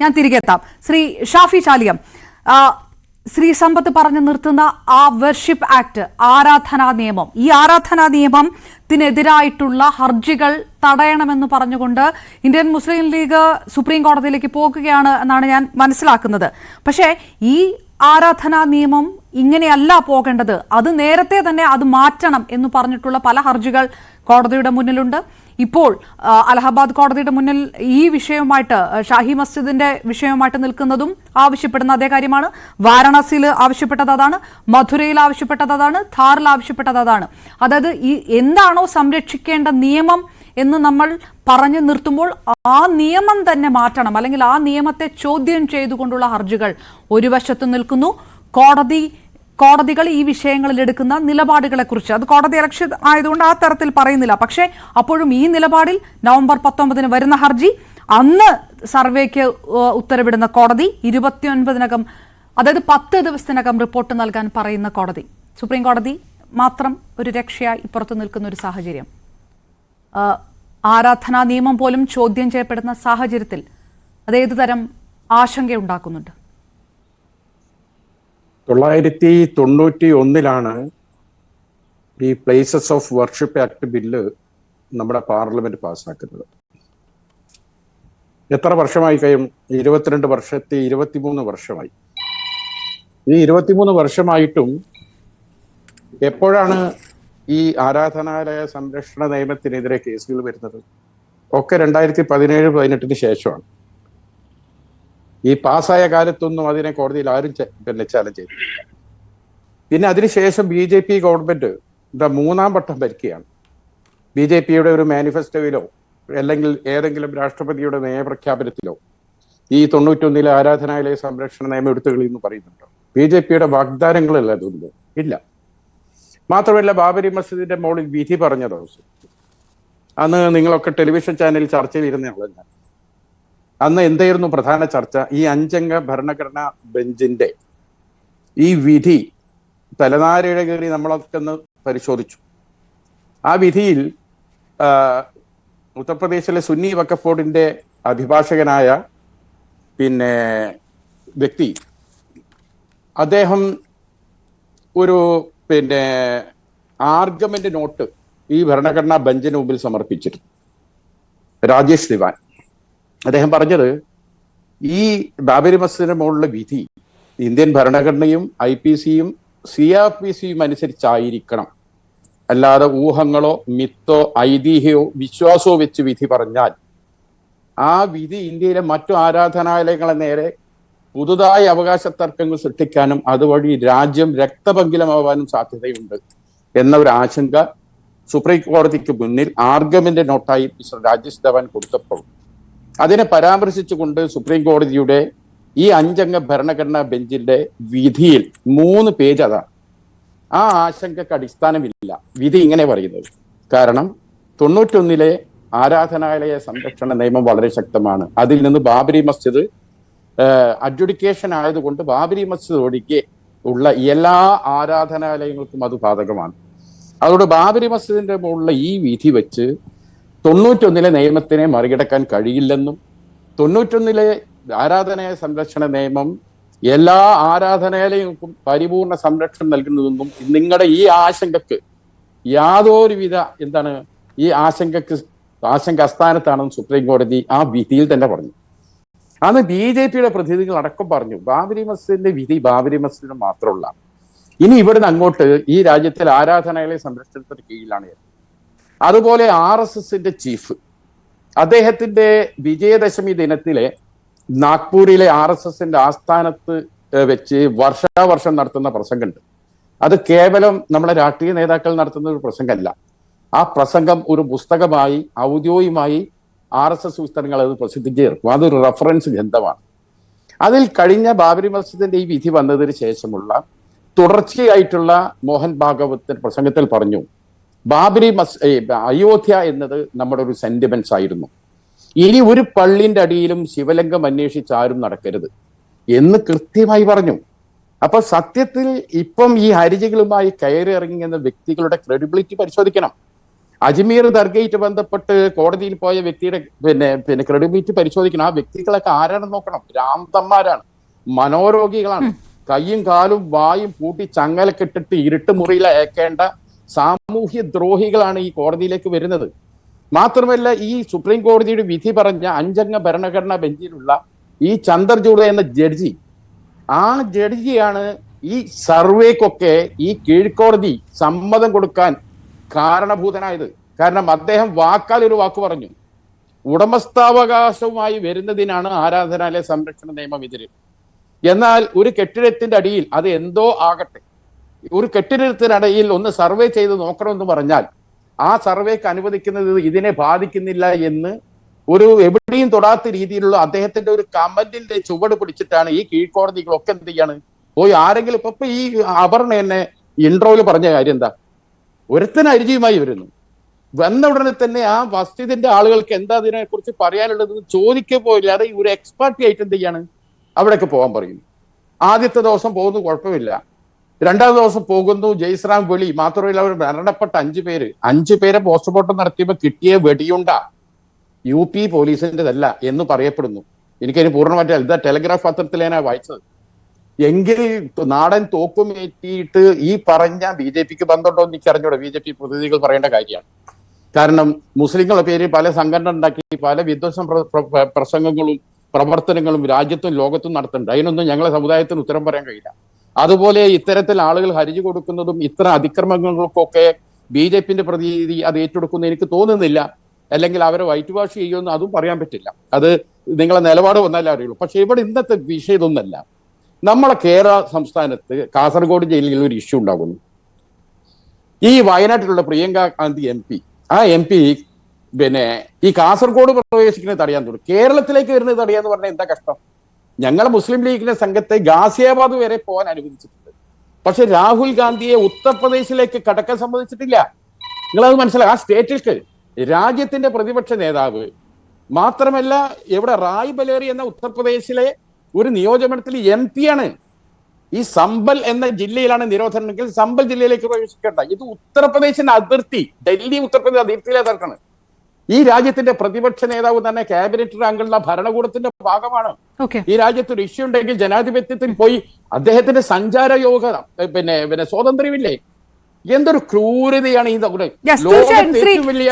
ഞാൻ തിരികെ എത്താം. ശ്രീ ഷാഫി ചാലിയം ശ്രീ സമ്പത്ത് പറഞ്ഞു നിർത്തുന്ന ആ വർഷിപ്പ് ആക്ട് ആരാധനാ നിയമം. ഈ ആരാധനാ നിയമത്തിനെതിരായിട്ടുള്ള ഹർജികൾ തടയണമെന്ന് പറഞ്ഞുകൊണ്ട് ഇന്ത്യൻ മുസ്ലിം ലീഗ് സുപ്രീം കോടതിയിലേക്ക് പോകുകയാണ് എന്നാണ് ഞാൻ മനസ്സിലാക്കുന്നത്. പക്ഷേ ഈ ആരാധനാ നിയമം ഇങ്ങനെയല്ല പോകേണ്ടത്. അത് നേരത്തെ തന്നെ അത് മാറ്റണം എന്ന് പറഞ്ഞിട്ടുള്ള പല ഹർജികൾ കോടതിയുടെ മുന്നിലുണ്ട്. ഇപ്പോൾ അലഹബാദ് കോടതിയുടെ മുന്നിൽ ഈ വിഷയവുമായിട്ട് ഷാഹി മസ്ജിദിന്റെ വിഷയവുമായിട്ട് നിൽക്കുന്നതും ആവശ്യപ്പെടുന്ന അതേ കാര്യമാണ്. വാരണാസിയിൽ ആവശ്യപ്പെട്ടത് അതാണ് മധുരയിൽ ആവശ്യപ്പെട്ടത് അതാണ് ധാറിൽ ആവശ്യപ്പെട്ടത് അതാണ്. അതായത് ഈ എന്താണോ സംരക്ഷിക്കേണ്ട നിയമം എന്ന് നമ്മൾ പറഞ്ഞു നിർത്തുമ്പോൾ ആ നിയമം തന്നെ മാറ്റണം. അല്ലെങ്കിൽ ആ നിയമത്തെ ചോദ്യം ചെയ്തുകൊണ്ടുള്ള ഹർജികൾ ഒരു വശത്ത് നിൽക്കുന്നു. കോടതി കോടതികൾ ഈ വിഷയങ്ങളിൽ എടുക്കുന്ന നിലപാടുകളെക്കുറിച്ച്. അത് കോടതി ഇലക്ഷൻ ആയതുകൊണ്ട് ആ തരത്തിൽ പറയുന്നില്ല. പക്ഷേ അപ്പോഴും ഈ നിലപാടിൽ നവംബർ പത്തൊമ്പതിന് വരുന്ന ഹർജി അന്ന് സർവേക്ക് ഉത്തരവിടുന്ന കോടതി ഇരുപത്തിയൊൻപതിനകം അതായത് പത്ത് ദിവസത്തിനകം റിപ്പോർട്ട് നൽകാൻ പറയുന്ന കോടതി. സുപ്രീം കോടതി മാത്രം ഒരു രക്ഷയായി ഇപ്പുറത്ത് നിൽക്കുന്ന ഒരു സാഹചര്യം. ആരാധനാ നിയമം പോലും ചോദ്യം ചെയ്യപ്പെടുന്ന സാഹചര്യത്തിൽ അതേതു തരം ആശങ്കയുണ്ടാക്കുന്നുണ്ട്. തൊള്ളായിരത്തി തൊണ്ണൂറ്റി ഒന്നിലാണ് ഈ places of worship act bill നമ്മുടെ പാർലമെന്റ് പാസ്സാക്കുന്നത്. എത്ര വർഷമായി കഴിയും? ഇരുപത്തിരണ്ട് വർഷത്തെ ഇരുപത്തിമൂന്ന് വർഷമായി. ഈ ഇരുപത്തിമൂന്ന് വർഷമായിട്ടും എപ്പോഴാണ് ഈ ആരാധനാലയ സംരക്ഷണ നിയമത്തിനെതിരെ കേസുകൾ വരുന്നത്? ഒക്കെ രണ്ടായിരത്തി പതിനേഴ് പതിനെട്ടിന് ശേഷമാണ്. ഈ പാസ്സായ കാലത്തൊന്നും അതിനെ കോടതിയിൽ ആരും പിന്നെ ചാലഞ്ച് ചെയ്തിട്ടില്ല പിന്നെ അതിനുശേഷം ബി ജെ പി ഗവൺമെന്റ് എന്താ മൂന്നാം വട്ടം ഭരിക്കുകയാണ്. ബി ജെ പിയുടെ ഒരു മാനിഫെസ്റ്റോയിലോ അല്ലെങ്കിൽ ഏതെങ്കിലും രാഷ്ട്രപതിയുടെ നയപ്രഖ്യാപനത്തിലോ ഈ തൊണ്ണൂറ്റൊന്നിലെ ആരാധനാലയ സംരക്ഷണ നിയമം എടുത്തുകളി എന്ന് പറയുന്നുണ്ടോ. ബി ജെ പിയുടെ വാഗ്ദാനങ്ങളല്ല അതുകൊണ്ട് ഇല്ല. മാത്രമല്ല ബാബരി മസ്ജിദിന്റെ മോളിൽ വിധി പറഞ്ഞ ദിവസം. അന്ന് നിങ്ങളൊക്കെ ടെലിവിഷൻ ചാനലിൽ ചർച്ചയിൽ ഇരുന്നയാളാണ് ഞാൻ അന്ന് എന്തായിരുന്നു പ്രധാന ചർച്ച? ഈ അഞ്ചംഗ ഭരണഘടനാ ബെഞ്ചിന്റെ ഈ വിധി തലനാരിഴ കയറി നമ്മളൊക്കെ ഒന്ന് പരിശോധിച്ചു. ആ വിധിയിൽ ഉത്തർപ്രദേശിലെ സുന്നി വക്കഫ് ബോർഡിന്റെ അഭിഭാഷകനായ പിന്നെ വ്യക്തി അദ്ദേഹം ഒരു പിന്നെ ആർഗ്യുമെന്റ് നോട്ട് ഈ ഭരണഘടനാ ബെഞ്ചിന് മുമ്പിൽ സമർപ്പിച്ചിരുന്നു. രാജേഷ് ദിവാൻ. അദ്ദേഹം പറഞ്ഞത് ഈ ബാബരി മസ്ജിദിന്റെ മുകളിലെ വിധി ഇന്ത്യൻ ഭരണഘടനയും ഐ പി സിയും സി ആർ പി സിയും അനുസരിച്ചായിരിക്കണം. അല്ലാതെ ഊഹങ്ങളോ മിത്തോ ഐതിഹ്യമോ വിശ്വാസമോ വെച്ച് വിധി പറഞ്ഞാൽ ആ വിധി ഇന്ത്യയിലെ മറ്റു ആരാധനാലയങ്ങളെ നേരെ പുതുതായി അവകാശ തർക്കങ്ങൾ സൃഷ്ടിക്കാനും അതുവഴി രാജ്യം രക്തപങ്കിലമാവാനും സാധ്യതയുണ്ട് എന്ന ഒരു ആശങ്ക സുപ്രീം കോടതിക്ക് മുന്നിൽ ആർഗമിന്റെ നോട്ടായി മിസ്റ്റർ രാജേഷ് ധവാൻ കൊടുത്തപ്പോൾ അതിനെ പരാമർശിച്ചുകൊണ്ട് സുപ്രീം കോടതിയുടെ ഈ അഞ്ചംഗ ഭരണഘടനാ ബെഞ്ചിന്റെ വിധിയിൽ മൂന്ന് പേജ് അതാണ് ആ ആശങ്കക്ക് അടിസ്ഥാനമില്ല. വിധി ഇങ്ങനെ പറയുന്നത്. കാരണം തൊണ്ണൂറ്റൊന്നിലെ ആരാധനാലയ സംരക്ഷണ നിയമം വളരെ ശക്തമാണ്. അതിൽ നിന്ന് ബാബരി മസ്ജിദ് അഡ്ജുഡിക്കേഷൻ ആയതുകൊണ്ട് ബാബരി മസ്ജിദ് ഒഴികെ ഉള്ള എല്ലാ ആരാധനാലയങ്ങൾക്കും അത് ബാധകമാണ്. അതുകൊണ്ട് ബാബരി മസ്ജിദിന്റെ മുകളിലുള്ള ഈ വിധി വെച്ച് തൊണ്ണൂറ്റൊന്നിലെ നിയമത്തിനെ മറികടക്കാൻ കഴിയില്ലെന്നും തൊണ്ണൂറ്റൊന്നിലെ ആരാധനായ സംരക്ഷണ നിയമം എല്ലാ ആരാധനാലയങ്ങൾക്കും പരിപൂർണ സംരക്ഷണം നൽകുന്നതെന്നും നിങ്ങളുടെ ഈ ആശങ്കക്ക് യാതൊരുവിധ എന്താണ് ഈ ആശങ്കക്ക് ആശങ്ക അസ്ഥാനത്താണെന്ന് സുപ്രീം കോടതി ആ വിധിയിൽ തന്നെ പറഞ്ഞു. അന്ന് ബി ജെ പിയുടെ പ്രതിനിധികൾ അടക്കം പറഞ്ഞു ബാബരി മസ്ജിദിന്റെ വിധി ബാബരി മസ്ജിദിന് മാത്രമുള്ള. ഇനി ഇവിടുന്ന് അങ്ങോട്ട് ഈ രാജ്യത്തിൽ ആരാധനാലയ സംരക്ഷണത്തിന് കീഴിലാണ്. അതുപോലെ ആർ എസ് എസിന്റെ ചീഫ്. അദ്ദേഹത്തിന്റെ വിജയദശമി ദിനത്തിലെ നാഗ്പൂരിലെ ആർ എസ് എസിന്റെ ആസ്ഥാനത്ത് വെച്ച് വർഷാവർഷം നടത്തുന്ന പ്രസംഗമുണ്ട്. അത് കേവലം നമ്മളെ രാഷ്ട്രീയ നേതാക്കൾ നടത്തുന്ന ഒരു പ്രസംഗമല്ല. ആ പ്രസംഗം ഒരു പുസ്തകമായി ഔദ്യോഗികമായി ആർ എസ് എസ് വിസ്തരങ്ങൾ അത് പ്രസിദ്ധീകരിക്കും അതൊരു റെഫറൻസ് ഗ്രന്ഥമാണ്. അതിൽ കഴിഞ്ഞ ബാബരി മസ്ജിദിന്റെ ഈ വിധി വന്നതിന് ശേഷമുള്ള തുടർച്ചയായിട്ടുള്ള മോഹൻ ഭാഗവത്തിന്റെ പ്രസംഗത്തിൽ പറഞ്ഞു ബാബരി മസ് അയോധ്യ എന്നത് നമ്മുടെ ഒരു സെന്റിമെന്റ്സ് ആയിരുന്നു. ഇനി ഒരു പള്ളിന്റെ അടിയിലും ശിവലിംഗം അന്വേഷിച്ച് ആരും നടക്കരുത് എന്ന് കൃത്യമായി പറഞ്ഞു. അപ്പൊ സത്യത്തിൽ ഇപ്പം ഈ ഹരിജികളുമായി കയറി ഇറങ്ങി എന്ന വ്യക്തികളുടെ ക്രെഡിബിലിറ്റി പരിശോധിക്കണം. അജ്മീർ ദർഗയിട്ട് ബന്ധപ്പെട്ട് കോടതിയിൽ പോയ വ്യക്തിയുടെ പിന്നെ പിന്നെ ക്രെഡിബിലിറ്റി പരിശോധിക്കണം. ആ വ്യക്തികളൊക്കെ ആരാണെന്ന് നോക്കണം. രാന്തന്മാരാണ് മനോരോഗികളാണ്. കയ്യും കാലും വായും പൂട്ടി ചങ്ങലക്കിട്ടിട്ട് ഇരുട്ട് മുറിയിൽ അയക്കേണ്ട സാമൂഹ്യ ദ്രോഹികളാണ് ഈ കോടതിയിലേക്ക് വരുന്നത്. മാത്രമല്ല ഈ സുപ്രീം കോടതിയുടെ വിധി പറഞ്ഞ അഞ്ചംഗ ഭരണഘടനാ ബെഞ്ചിലുള്ള ഈ ചന്ദർജൂഡ എന്ന ജഡ്ജി ആ ജഡ്ജിയാണ് ഈ സർവേക്കൊക്കെ ഈ കീഴ്ക്കോടതി സമ്മതം കൊടുക്കാൻ കാരണഭൂതനായത്. കാരണം അദ്ദേഹം വാക്കാൽ ഒരു വാക്ക് പറഞ്ഞു. ഉടമസ്ഥാവകാശവുമായി വരുന്നതിനാണ് ആരാധനാലയ സംരക്ഷണ നിയമം എന്നാൽ ഒരു കെട്ടിടത്തിന്റെ അടിയിൽ അത് എന്തോ ആകട്ടെ. ഒരു കെട്ടിടത്തിനിടയിൽ ഒന്ന് സർവേ ചെയ്ത് നോക്കണമെന്ന് പറഞ്ഞാൽ ആ സർവേക്ക് അനുവദിക്കുന്നത് ഇതിനെ ബാധിക്കുന്നില്ല എന്ന് ഒരു എവിടെയും തൊടാത്ത രീതിയിലുള്ള അദ്ദേഹത്തിന്റെ ഒരു കമന്റിന്റെ ചുവട് പിടിച്ചിട്ടാണ് ഈ കീഴ്ക്കോടതികളൊക്കെ എന്ത് ചെയ്യാണ്? പോയി ആരെങ്കിലും ഇപ്പൊ ഈ അപർണ എന്നെ ഇൻട്രോയിൽ പറഞ്ഞ കാര്യം എന്താ? ഒരുത്തന് അരിചിയുമായി വരുന്നു. വന്ന ഉടനെ തന്നെ ആ വസ്തുതിന്റെ ആളുകൾക്ക് എന്താ അതിനെ കുറിച്ച് പറയാനുള്ളത് ചോദിക്കുക പോയില്ലാതെ ഒരു എക്സ്പേർട്ടി ആയിട്ട് എന്ത് ചെയ്യാണ്? അവിടേക്ക് പോകാൻ പറയുന്നു ആദ്യത്തെ ദിവസം പോകുന്നത് കുഴപ്പമില്ല. രണ്ടാം ദിവസം പോകുന്നു. ജയ്സ്രാം വെളി. മാത്രമല്ല അവർ മരണപ്പെട്ട അഞ്ചു പേര്. അഞ്ചു പേരെ പോസ്റ്റ്മോർട്ടം നടത്തിയപ്പോൾ കിട്ടിയ വെടിയുണ്ട യു പി പോലീസിന്റെതല്ല എന്ന് പറയപ്പെടുന്നു. എനിക്കതിന് പൂർണമായിട്ട് ഇതാ ടെലഗ്രാഫ് പത്രത്തിൽ ഞാൻ വായിച്ചത്. എങ്കിൽ നാടൻ തോക്കുമേറ്റിയിട്ട് ഈ പറഞ്ഞ ബി ജെ പിക്ക് ബന്ധമുണ്ടോ എന്ന് എനിക്ക് അറിഞ്ഞൂടെ. ബി ജെ പി പ്രതിനിധികൾ പറയേണ്ട കാര്യമാണ്. കാരണം മുസ്ലിങ്ങളുടെ പേരിൽ പല സംഘടന ഉണ്ടാക്കി പല പ്ര- പ്രസംഗങ്ങളും പ്രവർത്തനങ്ങളും രാജ്യത്തും ലോകത്തും നടത്തുന്നുണ്ട്. അതിനൊന്നും ഞങ്ങളെ സമുദായത്തിന് ഉത്തരം പറയാൻ കഴിയില്ല. അതുപോലെ ഇത്തരത്തിൽ ആളുകൾ ഹരിജി കൊടുക്കുന്നതും ഇത്ര അതിക്രമങ്ങൾക്കൊക്കെ ബി ജെ പിന്റെ പ്രതിനിധി അത് ഏറ്റെടുക്കുന്ന എനിക്ക് തോന്നുന്നില്ല. അല്ലെങ്കിൽ അവരെ വൈറ്റ് വാഷ് ചെയ്യുമെന്ന് അതും പറയാൻ പറ്റില്ല. അത് നിങ്ങളെ നിലപാട് വന്നാലേ അറിയുള്ളൂ. പക്ഷെ ഇവിടെ ഇന്നത്തെ വിഷയം ഇതൊന്നല്ല. നമ്മളെ കേരള സംസ്ഥാനത്ത് കാസർഗോഡ് ജയിലിൽ ഒരു ഇഷ്യൂ ഉണ്ടാകുന്നു. ഈ വയനാട്ടിലുള്ള പ്രിയങ്ക ഗാന്ധി എം പി ആ എം പി പിന്നെ ഈ കാസർഗോഡ് പ്രവേശിക്കുന്നത് തടയാൻ തുടങ്ങി. കേരളത്തിലേക്ക് വരുന്നത് തടയാന്ന് പറഞ്ഞാൽ എന്താ കഷ്ടം? ഞങ്ങൾ മുസ്ലിം ലീഗിന്റെ സംഘത്തെ ഗാസിയാബാദ് വരെ പോകാൻ അനുവദിച്ചിട്ടുണ്ട്. പക്ഷെ രാഹുൽ ഗാന്ധിയെ ഉത്തർപ്രദേശിലേക്ക് കടക്കാൻ സമ്മതിച്ചിട്ടില്ല. നിങ്ങളത് മനസ്സിലാക്കുക ആ സ്റ്റേറ്റിൽക്ക് രാജ്യത്തിന്റെ പ്രതിപക്ഷ നേതാവ് മാത്രമല്ല ഇവിടെ റായ് ബലേറി എന്ന ഉത്തർപ്രദേശിലെ ഒരു നിയോജകമണ്ഡലത്തിൽ എം പി ആണ്. ഈ സമ്പൽ എന്ന ജില്ലയിലാണ് നിരോധനമെങ്കിൽ സമ്പൽ ജില്ലയിലേക്ക് പ്രവേശിക്കേണ്ട. ഇത് ഉത്തർപ്രദേശിന്റെ അതിർത്തി ഡൽഹി ഉത്തർപ്രദേശ് അതിർത്തിയിലെ അതിർക്കാണ് ഈ രാജ്യത്തിന്റെ പ്രതിപക്ഷ നേതാവ് തന്നെ ക്യാബിനറ്റ് റാങ്കുള്ള ഭരണകൂടത്തിന്റെ ഭാഗമാണ്. ഈ രാജ്യത്ത് ഒരു ഇഷ്യൂ ഉണ്ടെങ്കിൽ ജനാധിപത്യത്തിൽ പോയി അദ്ദേഹത്തിന്റെ സഞ്ചാര യോഗ പിന്നെ പിന്നെ സ്വാതന്ത്ര്യമില്ലേ? എന്തൊരു ക്രൂരതയാണ് ഈ ലോകത്തെ ഏറ്റവും വലിയ